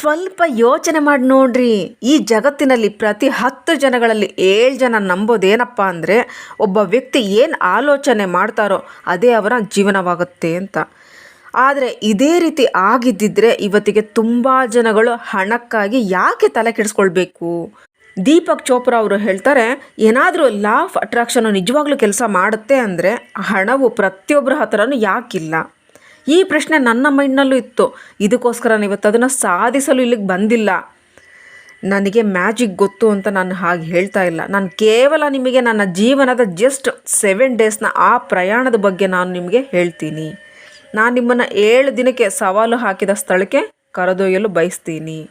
ಸ್ವಲ್ಪ ಯೋಚನೆ ಮಾಡಿ ನೋಡ್ರಿ. ಈ ಜಗತ್ತಿನಲ್ಲಿ ಪ್ರತಿ ಹತ್ತು ಜನಗಳಲ್ಲಿ ಏಳು ಜನ ನಂಬೋದೇನಪ್ಪ ಅಂದರೆ ಒಬ್ಬ ವ್ಯಕ್ತಿ ಏನು ಆಲೋಚನೆ ಮಾಡ್ತಾರೋ ಅದೇ ಅವರ ಜೀವನವಾಗುತ್ತೆ ಅಂತ. ಆದರೆ ಇದೇ ರೀತಿ ಆಗಿದ್ದಿದ್ರೆ ಇವತ್ತಿಗೆ ತುಂಬ ಜನಗಳು ಹಣಕ್ಕಾಗಿ ಯಾಕೆ ತಲೆ ಕೆಡಿಸ್ಕೊಳ್ಬೇಕು? ದೀಪಕ್ ಚೋಪ್ರಾ ಅವರು ಹೇಳ್ತಾರೆ, ಏನಾದರೂ ಲಾ ಆಫ್ ಅಟ್ರಾಕ್ಷನ್ ನಿಜವಾಗ್ಲೂ ಕೆಲಸ ಮಾಡುತ್ತೆ ಅಂದರೆ ಹಣವು ಪ್ರತಿಯೊಬ್ಬರ ಹತ್ರನೂ ಯಾಕಿಲ್ಲ. ಈ ಪ್ರಶ್ನೆ ನನ್ನ ಮೈಂಡ್ನಲ್ಲೂ ಇತ್ತು. ಇದಕ್ಕೋಸ್ಕರ ನಾನು ಇವತ್ತು ಅದನ್ನು ಸಾಧಿಸಲು ಇಲ್ಲಿಗೆ ಬಂದಿಲ್ಲ. ನನಗೆ ಮ್ಯಾಜಿಕ್ ಗೊತ್ತು ಅಂತ ನಾನು ಹಾಗೆ ಹೇಳ್ತಾ ಇಲ್ಲ. ನಾನು ಕೇವಲ ನಿಮಗೆ ನನ್ನ ಜೀವನದ ಜಸ್ಟ್ ಸೆವೆನ್ ಡೇಸ್ನ ಆ ಪ್ರಯಾಣದ ಬಗ್ಗೆ ನಾನು ನಿಮಗೆ ಹೇಳ್ತೀನಿ. ನಾನು ನಿಮ್ಮನ್ನು ಏಳು ದಿನಕ್ಕೆ ಸವಾಲು ಹಾಕಿದ ಸ್ಥಳಕ್ಕೆ ಕರೆದೊಯ್ಯಲು ಬಯಸ್ತೀನಿ.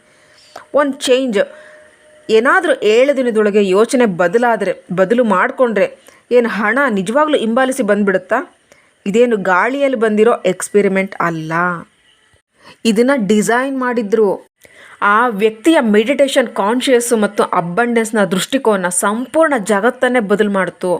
ಒಂದು ಚೇಂಜ್. ಏನಾದರೂ ಏಳು ದಿನದೊಳಗೆ ಯೋಚನೆ ಬದಲಾದರೆ, ಬದಲು ಮಾಡಿಕೊಂಡ್ರೆ, ಏನು ಹಣ ನಿಜವಾಗ್ಲೂ ಹಿಂಬಾಲಿಸಿ ಬಂದ್ಬಿಡುತ್ತಾ? ಇದೇನು ಗಾಳಿಯಲ್ಲಿ ಬಂದಿರೋ ಎಕ್ಸ್ಪೆರಿಮೆಂಟ್ ಅಲ್ಲ. ಇದನ್ನು ಡಿಸೈನ್ ಮಾಡಿದ್ರು. ಆ ವ್ಯಕ್ತಿಯ ಮೆಡಿಟೇಷನ್ ಕಾನ್ಷಿಯಸ್ಸು ಮತ್ತು ಅಬ್ಬಂಡೆನ್ಸ್ನ ದೃಷ್ಟಿಕೋನ ಸಂಪೂರ್ಣ ಜಗತ್ತನ್ನೇ ಬದಲು ಮಾಡ್ತು.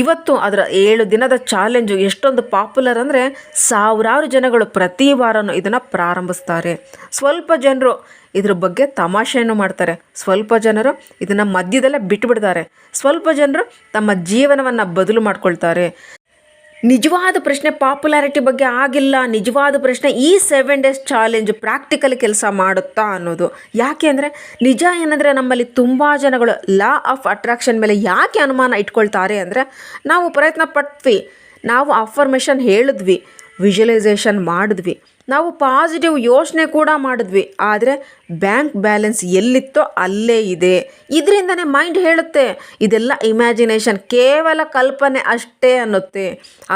ಇವತ್ತು ಅದರ ಏಳು ದಿನದ ಚಾಲೆಂಜು ಎಷ್ಟೊಂದು ಪಾಪ್ಯುಲರ್ ಅಂದರೆ ಸಾವಿರಾರು ಜನಗಳು ಪ್ರತಿ ವಾರನೂ ಇದನ್ನು ಪ್ರಾರಂಭಿಸ್ತಾರೆ. ಸ್ವಲ್ಪ ಜನರು ಇದ್ರ ಬಗ್ಗೆ ತಮಾಷೆಯನ್ನು ಮಾಡ್ತಾರೆ. ಸ್ವಲ್ಪ ಜನರು ಇದನ್ನು ಮಧ್ಯದಲ್ಲೇ ಬಿಟ್ಟುಬಿಡ್ತಾರೆ ಸ್ವಲ್ಪ ಜನರು ತಮ್ಮ ಜೀವನವನ್ನು ಬದಲು ಮಾಡ್ಕೊಳ್ತಾರೆ. ನಿಜವಾದ ಪ್ರಶ್ನೆ ಪಾಪ್ಯುಲಾರಿಟಿ ಬಗ್ಗೆ ಆಗಿಲ್ಲ, ನಿಜವಾದ ಪ್ರಶ್ನೆ ಈ ಸೆವೆನ್ ಡೇಸ್ ಚಾಲೆಂಜ್ ಪ್ರಾಕ್ಟಿಕಲ್ ಕೆಲಸ ಮಾಡುತ್ತಾ ಅನ್ನೋದು. ಯಾಕೆ ಅಂದರೆ ನಿಜ ಏನಂದರೆ ನಮ್ಮಲ್ಲಿ ತುಂಬ ಜನಗಳು ಲಾ ಆಫ್ ಅಟ್ರಾಕ್ಷನ್ ಮೇಲೆ ಯಾಕೆ ಅನುಮಾನ ಇಟ್ಕೊಳ್ತಾರೆ ಅಂದರೆ ನಾವು ಪ್ರಯತ್ನ ಪಟ್ವಿ ನಾವು ಅಫರ್ಮೇಷನ್ ಹೇಳಿದ್ವಿ ವಿಜುವಲೈಸೇಷನ್ ಮಾಡಿದ್ವಿ. ನಾವು ಪಾಸಿಟಿವ್ ಯೋಚನೆ ಕೂಡ ಮಾಡಿದ್ವಿ, ಆದರೆ ಬ್ಯಾಂಕ್ ಬ್ಯಾಲೆನ್ಸ್ ಎಲ್ಲಿತ್ತೋ ಅಲ್ಲೇ ಇದೆ. ಇದರಿಂದನೇ ಮೈಂಡ್ ಹೇಳುತ್ತೆ, ಇದೆಲ್ಲ ಇಮ್ಯಾಜಿನೇಷನ್ ಕೇವಲ ಕಲ್ಪನೆ ಅಷ್ಟೇ ಅನ್ನುತ್ತೆ.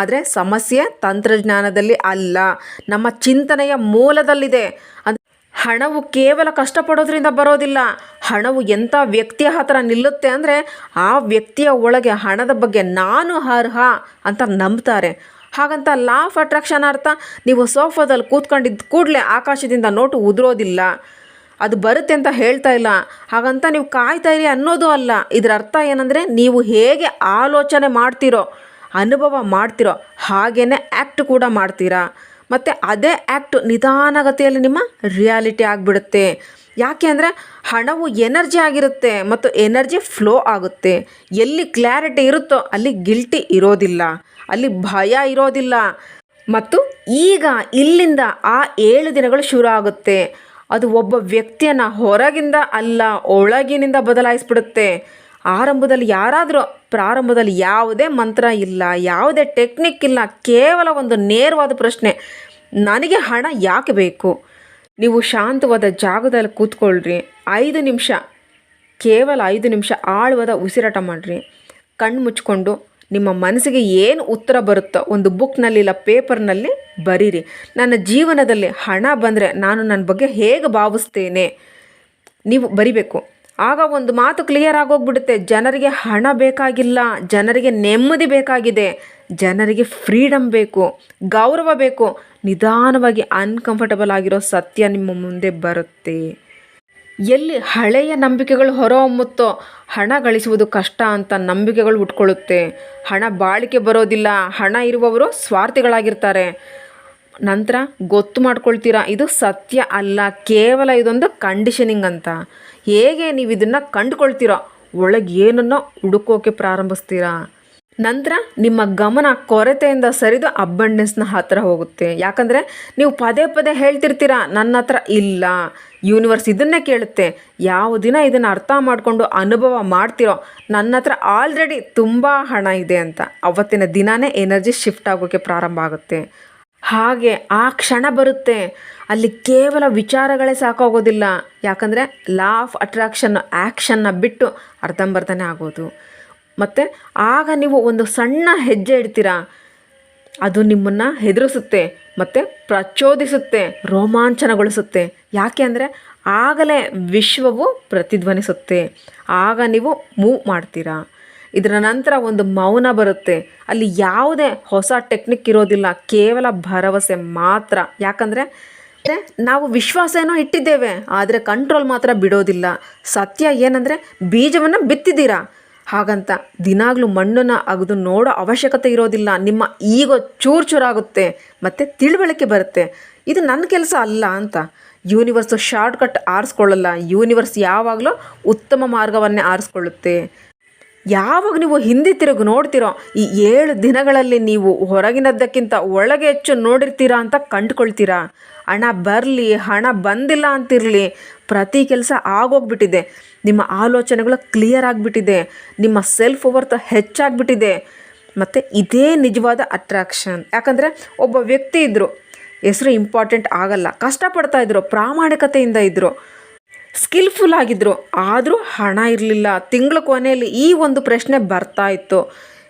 ಆದರೆ ಸಮಸ್ಯೆ ತಂತ್ರಜ್ಞಾನದಲ್ಲಿ ಅಲ್ಲ, ನಮ್ಮ ಚಿಂತನೆಯ ಮೂಲದಲ್ಲಿದೆ. ಅದು ಹಣವು ಕೇವಲ ಕಷ್ಟಪಡೋದ್ರಿಂದ ಬರೋದಿಲ್ಲ, ಹಣವು ಎಂಥ ವ್ಯಕ್ತಿಯ ಹತ್ರ ನಿಲ್ಲುತ್ತೆ ಅಂದರೆ ಆ ವ್ಯಕ್ತಿಯ ಒಳಗೆ ಹಣದ ಬಗ್ಗೆ ನಾನು ಅರ್ಹ ಅಂತ ನಂಬ್ತಾರೆ. ಹಾಗಂತ ಲಾ ಆಫ್ ಅಟ್ರಾಕ್ಷನ್ ಅರ್ಥ ನೀವು ಸೋಫಾದಲ್ಲಿ ಕೂತ್ಕೊಂಡಿದ್ದ ಕೂಡಲೇ ಆಕಾಶದಿಂದ ನೋಟು ಉದುರೋದಿಲ್ಲ. ಅದು ಬರುತ್ತೆ ಅಂತ ಹೇಳ್ತಾ ಇಲ್ಲ. ಹಾಗಂತ ನೀವು ಕಾಯ್ತಾ ಇರಿ ಅನ್ನೋದು ಅಲ್ಲ. ಇದರ ಅರ್ಥ ಏನಂದರೆ ನೀವು ಹೇಗೆ ಆಲೋಚನೆ ಮಾಡ್ತೀರೋ, ಅನುಭವ ಮಾಡ್ತಿರೋ ಹಾಗೇ ಆ್ಯಕ್ಟ್ ಕೂಡ ಮಾಡ್ತೀರಾ. ಮತ್ತು ಅದೇ ಆ್ಯಕ್ಟ್ ನಿಧಾನಗತಿಯಲ್ಲಿ ನಿಮ್ಮ ರಿಯಾಲಿಟಿ ಆಗಿಬಿಡುತ್ತೆ. ಯಾಕೆ ಅಂದರೆ ಹಣವು ಎನರ್ಜಿ ಆಗಿರುತ್ತೆ ಮತ್ತು ಎನರ್ಜಿ ಫ್ಲೋ ಆಗುತ್ತೆ. ಎಲ್ಲಿ ಕ್ಲಾರಿಟಿ ಇರುತ್ತೋ ಅಲ್ಲಿ ಗಿಲ್ಟಿ ಇರೋದಿಲ್ಲ. ಅಲ್ಲಿ ಭಯ ಇರೋದಿಲ್ಲ. ಮತ್ತು ಈಗ ಇಲ್ಲಿಂದ ಆ ಏಳು ದಿನಗಳು ಶುರು ಆಗುತ್ತೆ ಅದು ಒಬ್ಬ ವ್ಯಕ್ತಿಯನ್ನು ಹೊರಗಿಂದ ಅಲ್ಲ, ಒಳಗಿನಿಂದ ಬದಲಾಯಿಸ್ಬಿಡುತ್ತೆ. ಆರಂಭದಲ್ಲಿ ಯಾರಾದರೂ, ಪ್ರಾರಂಭದಲ್ಲಿ ಯಾವುದೇ ಮಂತ್ರ ಇಲ್ಲ, ಯಾವುದೇ ಟೆಕ್ನಿಕ್ ಇಲ್ಲ, ಕೇವಲ ಒಂದು ನೇರವಾದ ಪ್ರಶ್ನೆ, ನನಗೆ ಹಣ ಯಾಕೆ ಬೇಕು? ನೀವು ಶಾಂತವಾದ ಜಾಗದಲ್ಲಿ ಕೂತ್ಕೊಳ್ರಿ. ಐದು ನಿಮಿಷ, ಕೇವಲ ಐದು ನಿಮಿಷ ಆಳವಾದ ಉಸಿರಾಟ ಮಾಡಿರಿ. ಕಣ್ಣು ಮುಚ್ಕೊಂಡು ನಿಮ್ಮ ಮನಸ್ಸಿಗೆ ಏನು ಉತ್ತರ ಬರುತ್ತೋ ಒಂದು ಬುಕ್ನಲ್ಲಿ ಇಲ್ಲ ಪೇಪರ್ನಲ್ಲಿ ಬರೀರಿ. ನನ್ನ ಜೀವನದಲ್ಲಿ ಹಣ ಬಂದರೆ ನಾನು ನನ್ನ ಬಗ್ಗೆ ಹೇಗೆ ಭಾವಿಸ್ತೇನೆ? ನೀವು ಬರಿಬೇಕು. ಆಗ ಒಂದು ಮಾತು ಕ್ಲಿಯರ್ ಆಗೋಗ್ಬಿಡುತ್ತೆ. ಜನರಿಗೆ ಹಣ ಬೇಕಾಗಿಲ್ಲ, ಜನರಿಗೆ ನೆಮ್ಮದಿ ಬೇಕಾಗಿದೆ, ಜನರಿಗೆ ಫ್ರೀಡಮ್ ಬೇಕು, ಗೌರವ ಬೇಕು, ನಿಧಾನವಾಗಿ ಅನ್ಕಂಫರ್ಟಬಲ್ ಆಗಿರೋ ಸತ್ಯ ನಿಮ್ಮ ಮುಂದೆ ಬರುತ್ತೆ. ಎಲ್ಲಿ ಹಳೆಯ ನಂಬಿಕೆಗಳು ಹೊರಹೊಮ್ಮುತ್ತೋ ಹಣ ಗಳಿಸುವುದು ಕಷ್ಟ ಅಂತ ನಂಬಿಕೆಗಳು ಉಟ್ಕೊಳ್ಳುತ್ತೆ. ಹಣ ಬಾಳಿಕೆ ಬರೋದಿಲ್ಲ, ಹಣ ಇರುವವರು ಸ್ವಾರ್ಥಿಗಳಾಗಿರ್ತಾರೆ. ನಂತರ ಗೊತ್ತು ಮಾಡ್ಕೊಳ್ತೀರಾ? ಇದು ಸತ್ಯ ಅಲ್ಲ, ಕೇವಲ ಇದೊಂದು ಕಂಡೀಷನಿಂಗ್ ಅಂತ. ಹೇಗೆ ನೀವು ಇದನ್ನು ಕಂಡುಕೊಳ್ತೀರೋ? ಒಳಗೆ ಏನನ್ನೋ ಹುಡುಕೋಕೆ ಪ್ರಾರಂಭಿಸ್ತೀರಾ? ನಂತರ ನಿಮ್ಮ ಗಮನ ಕೊರತೆಯಿಂದ ಸರಿದು ಅಬ್ಬಂಡೆನ್ಸ್ನ ಹತ್ತಿರ ಹೋಗುತ್ತೆ. ಯಾಕಂದರೆ ನೀವು ಪದೇ ಪದೇ ಹೇಳ್ತಿರ್ತೀರ, ನನ್ನ ಹತ್ರ ಇಲ್ಲ. ಯೂನಿವರ್ಸ್ ಇದನ್ನೇ ಕೇಳುತ್ತೆ. ಯಾವ ದಿನ ಇದನ್ನು ಅರ್ಥ ಮಾಡಿಕೊಂಡು ಅನುಭವ ಮಾಡ್ತಿರೋ, ನನ್ನ ಹತ್ರ ಆಲ್ರೆಡಿ ತುಂಬ ಹಣ ಇದೆ ಅಂತ ಅವತ್ತಿನ ದಿನಾನೇ ಎನರ್ಜಿ ಶಿಫ್ಟ್ ಆಗೋಕ್ಕೆ ಪ್ರಾರಂಭ ಆಗುತ್ತೆ. ಹಾಗೆ ಆ ಕ್ಷಣ ಬರುತ್ತೆ. ಅಲ್ಲಿ ಕೇವಲ ವಿಚಾರಗಳೇ ಸಾಕಾಗೋದಿಲ್ಲ. ಯಾಕಂದರೆ ಲಾ ಆಫ್ ಅಟ್ರಾಕ್ಷನ್ ಆ್ಯಕ್ಷನ್ನ ಬಿಟ್ಟು ಅರ್ಧಂಬರ್ಧನೇ ಆಗೋದು. ಮತ್ತು ಆಗ ನೀವು ಒಂದು ಸಣ್ಣ ಹೆಜ್ಜೆ ಇಡ್ತೀರಾ? ಅದು ನಿಮ್ಮನ್ನು ಹೆದರಿಸುತ್ತೆ, ಮತ್ತು ಪ್ರಚೋದಿಸುತ್ತೆ, ರೋಮಾಂಚನಗೊಳಿಸುತ್ತೆ. ಯಾಕೆ ಅಂದರೆ ಆಗಲೇ ವಿಶ್ವವು ಪ್ರತಿಧ್ವನಿಸುತ್ತೆ. ಆಗ ನೀವು ಮೂವ್ ಮಾಡ್ತೀರಾ? ಇದರ ನಂತರ ಒಂದು ಮೌನ ಬರುತ್ತೆ. ಅಲ್ಲಿ ಯಾವುದೇ ಹೊಸ ಟೆಕ್ನಿಕ್ ಇರೋದಿಲ್ಲ, ಕೇವಲ ಭರವಸೆ ಮಾತ್ರ. ಯಾಕಂದರೆ ನಾವು ವಿಶ್ವಾಸ ಏನೋ ಇಟ್ಟಿದ್ದೇವೆ, ಆದರೆ ಕಂಟ್ರೋಲ್ ಮಾತ್ರ ಬಿಡೋದಿಲ್ಲ. ಸತ್ಯ ಏನಂದರೆ ಬೀಜವನ್ನು ಬಿತ್ತಿದ್ದೀರಾ? ಹಾಗಂತ ದಿನಾಗಲೂ ಮಣ್ಣನ್ನು ಅಗದು ನೋಡೋ ಅವಶ್ಯಕತೆ ಇರೋದಿಲ್ಲ. ನಿಮ್ಮ ಈಗ ಚೂರು ಚೂರಾಗುತ್ತೆ. ಮತ್ತು ತಿಳುವಳಿಕೆ ಬರುತ್ತೆ. ಇದು ನನ್ನ ಕೆಲಸ ಅಲ್ಲ ಅಂತ. Universe shortcut ಆರಿಸ್ಕೊಳ್ಳಲ್ಲ. ಯೂನಿವರ್ಸ್ ಯಾವಾಗಲೂ ಉತ್ತಮ ಮಾರ್ಗವನ್ನೇ ಆರಿಸ್ಕೊಳ್ಳುತ್ತೆ. ಯಾವಾಗ ನೀವು ಹಿಂದೆ ತಿರುಗಿ ನೋಡ್ತಿರೋ, ಈ ಏಳು ದಿನಗಳಲ್ಲಿ ನೀವು ಹೊರಗಿನದ್ದಕ್ಕಿಂತ ಒಳಗೆ ಹೆಚ್ಚು ನೋಡಿರ್ತೀರಾ ಅಂತ ಕಂಡುಕೊಳ್ತೀರಾ? ಹಣ ಬರಲಿ, ಹಣ ಬಂದಿಲ್ಲ ಅಂತಿರಲಿ, ಪ್ರತಿ ಕೆಲಸ ಆಗೋಗ್ಬಿಟ್ಟಿದೆ. ನಿಮ್ಮ ಆಲೋಚನೆಗಳು ಕ್ಲಿಯರ್ ಆಗಿಬಿಟ್ಟಿದೆ. ನಿಮ್ಮ ಸೆಲ್ಫ್ ವರ್ತ್ ಹೆಚ್ಚಾಗ್ಬಿಟ್ಟಿದೆ. ಮತ್ತು ಇದೇ ನಿಜವಾದ ಅಟ್ರಾಕ್ಷನ್ ಯಾಕಂದರೆ ಒಬ್ಬ ವ್ಯಕ್ತಿ ಇದ್ದರು ಹೆಸರು ಇಂಪಾರ್ಟೆಂಟ್ ಆಗಲ್ಲ. ಕಷ್ಟಪಡ್ತಾ ಇದ್ದರು ಪ್ರಾಮಾಣಿಕತೆಯಿಂದ ಇದ್ದರು ಸ್ಕಿಲ್ಫುಲ್ ಆಗಿದ್ದರು ಆದರೂ ಹಣ ಇರಲಿಲ್ಲ. ತಿಂಗಳ ಕೊನೆಯಲ್ಲಿ ಈ ಒಂದು ಪ್ರಶ್ನೆ ಬರ್ತಾ ಇತ್ತು.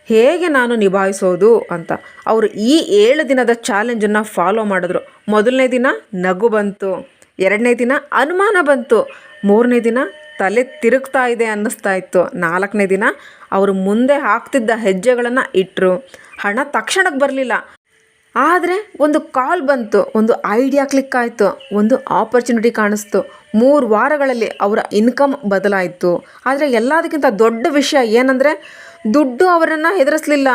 ಹೇಗೆ ನಾನು ನಿಭಾಯಿಸೋದು ಅಂತ. ಅವರು ಈ ಏಳು ದಿನದ ಚಾಲೆಂಜನ್ನು ಫಾಲೋ ಮಾಡಿದ್ರು. ಮೊದಲನೇ ದಿನ ನಗು ಬಂತು. ಎರಡನೇ ದಿನ ಅನುಮಾನ ಬಂತು. ಮೂರನೇ ದಿನ ತಲೆ ತಿರುಗ್ತಾ ಇದೆ ಅನ್ನಿಸ್ತಾ ಇತ್ತು. ನಾಲ್ಕನೇ ದಿನ ಅವರು ಮುಂದೆ ಹಾಕ್ತಿದ್ದ ಹೆಜ್ಜೆಗಳನ್ನು ಇಟ್ಟರು ಹಣ ತಕ್ಷಣಕ್ಕೆ ಬರಲಿಲ್ಲ. ಆದರೆ ಒಂದು ಕಾಲ್ ಬಂತು, ಒಂದು ಐಡಿಯಾ ಕ್ಲಿಕ್ ಆಯಿತು, ಒಂದು ಆಪರ್ಚುನಿಟಿ ಕಾಣಿಸ್ತು. ಮೂರು ವಾರಗಳಲ್ಲಿ ಅವರ ಇನ್ಕಮ್ ಬದಲಾಯಿತು. ಆದರೆ ಎಲ್ಲದಕ್ಕಿಂತ ದೊಡ್ಡ ವಿಷಯ ಏನಂದರೆ, ದುಡ್ಡು ಅವರನ್ನು ಹೆದರಿಸಲಿಲ್ಲ.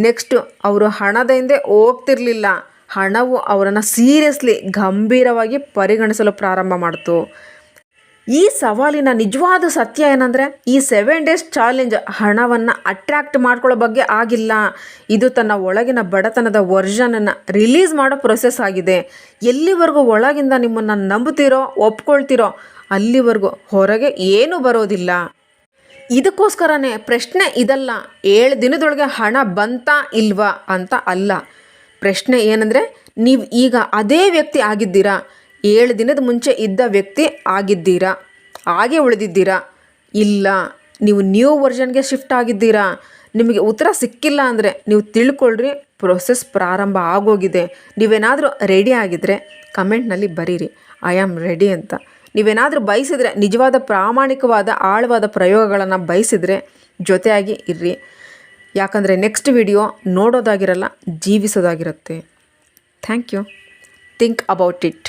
ನೆಕ್ಸ್ಟು ಅವರು ಹಣದ ಹಿಂದೆ ಹೋಗ್ತಿರ್ಲಿಲ್ಲ. ಹಣವು ಅವರನ್ನು ಸೀರಿಯಸ್ಲಿ ಗಂಭೀರವಾಗಿ ಪರಿಗಣಿಸಲು ಪ್ರಾರಂಭ ಮಾಡ್ತು. ಈ ಸವಾಲಿನ ನಿಜವಾದ ಸತ್ಯ ಏನಂದರೆ, ಈ ಸೆವೆನ್ ಡೇಸ್ ಚಾಲೆಂಜ್ ಹಣವನ್ನು ಅಟ್ರ್ಯಾಕ್ಟ್ ಮಾಡ್ಕೊಳ್ಳೋ ಬಗ್ಗೆ ಆಗಿಲ್ಲ. ಇದು ತನ್ನ ಒಳಗಿನ ಬಡತನದ ವರ್ಷನನ್ನು ರಿಲೀಸ್ ಮಾಡೋ ಪ್ರೊಸೆಸ್ ಆಗಿದೆ. ಎಲ್ಲಿವರೆಗೂ ಒಳಗಿಂದ ನಿಮ್ಮನ್ನು ನಂಬುತ್ತೀರೋ, ಒಪ್ಕೊಳ್ತಿರೋ, ಅಲ್ಲಿವರೆಗೂ ಹೊರಗೆ ಏನೂ ಬರೋದಿಲ್ಲ. ಇದಕ್ಕೋಸ್ಕರನೇ ಪ್ರಶ್ನೆ ಇದಲ್ಲ, ಏಳು ದಿನದೊಳಗೆ ಹಣ ಬಂತಾ ಇಲ್ವಾ ಅಂತ ಅಲ್ಲ. ಪ್ರಶ್ನೆ ಏನಂದರೆ, ನೀವು ಈಗ ಅದೇ ವ್ಯಕ್ತಿ ಆಗಿದ್ದೀರಾ? ಏಳು ದಿನದ ಮುಂಚೆ ಇದ್ದ ವ್ಯಕ್ತಿ ಆಗಿದ್ದೀರಾ? ಹಾಗೆ ಉಳಿದಿದ್ದೀರಾ? ಇಲ್ಲ. ನೀವು ನ್ಯೂ ವರ್ಷನ್ಗೆ ಶಿಫ್ಟ್ ಆಗಿದ್ದೀರಾ? ನಿಮಗೆ ಉತ್ತರ ಸಿಕ್ಕಿಲ್ಲ ಅಂದರೆ ನೀವು ತಿಳ್ಕೊಳ್ರಿ. ಪ್ರೊಸೆಸ್ ಪ್ರಾರಂಭ ಆಗೋಗಿದೆ. ನೀವೇನಾದರೂ ರೆಡಿ ಆಗಿದ್ದರೆ ಕಮೆಂಟ್ನಲ್ಲಿ ಬರೀರಿ. ಐ ಆಮ್ ರೆಡಿ ಅಂತ. ನೀವೇನಾದರೂ ಬಯಸಿದರೆ, ನಿಜವಾದ ಪ್ರಾಮಾಣಿಕವಾದ, ಆಳವಾದ ಪ್ರಯೋಗಗಳನ್ನು ಬಯಸಿದರೆ ಜೊತೆಯಾಗಿ ಇರ್ರಿ. ಯಾಕಂದರೆ ನೆಕ್ಸ್ಟ್ ವಿಡಿಯೋ ನೋಡೋದಾಗಿರಲ್ಲ, ಜೀವಿಸೋದಾಗಿರುತ್ತೆ. Thank you think about it